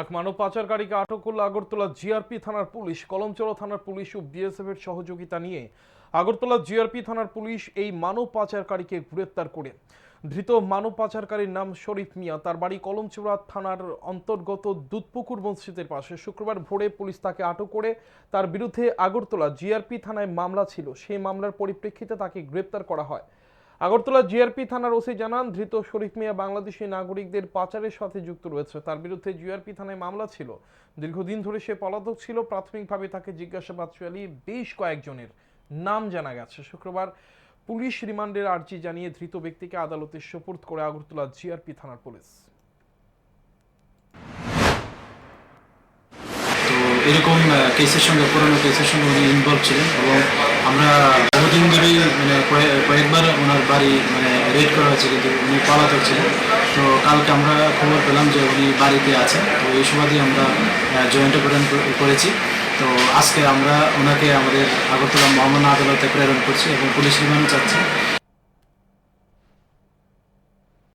এক মানব পাচারকারীকে আটক করল আগরতলা জিআরপি থানার পুলিশ। কলমচড়া থানার পুলিশ ও বিএসএফ এর সহযোগিতা নিয়ে আগরতলা জিআরপি থানার পুলিশ এই মানব পাচারকারীকে গ্রেপ্তার করে। ধৃত মানব পাচারকারীর নাম শরীফ মিয়া। তার বাড়ি কলমচড়া থানার অন্তর্গত দুধপুকুর মসজিদের পাশে। শুক্রবার ভোরে পুলিশ তাকে আটক করে তার বিরুদ্ধে আগরতলা জিআরপি থানায় মামলা ছিল। সেই মামলার পরিপ্রেক্ষিতে তাকে গ্রেপ্তার করা হয়। আগরতলা জিআরপি থানার ওসি জানান, ধৃত শরীফ মিয়া বাংলাদেশি নাগরিকদের পাচারের সাথে যুক্ত রয়েছে। তার বিরুদ্ধে জিআরপি থানায় মামলা ছিল। দীর্ঘদিন ধরে সে পলাতক ছিল। প্রাথমিকভাবে তাকে জিজ্ঞাসাবাদ চালিয়ে বেশ কয়েকজনের নাম জানা গেছে। শুক্রবার পুলিশ রিমান্ডের আর্জি জানিয়ে ধৃত ব্যক্তিকে আদালতে সোপর্দ করে আগরতলা জিআরপি থানার পুলিশ। এরকম কেসের সঙ্গে, পুরোনো কেসের সঙ্গে উনি ইনভলভ ছিলেন এবং আমরা বহুদিন ধরেই মানে কয়েকবার বাড়ি মানে রেড করা হয়েছে কিন্তু উনি পলাতক ছিলেন। তো কালকে আমরা খবর পেলাম যে উনি বাড়িতে আছেন। তো এই সুবাদে আমরা জয়েন্ট অপারেশন করেছি। তো আজকে আমরা ওনাকে আমাদের আগরতলা মহামান্য আদালতে প্রেরণ করছি এবং পুলিশ রিমান্ড চাচ্ছি।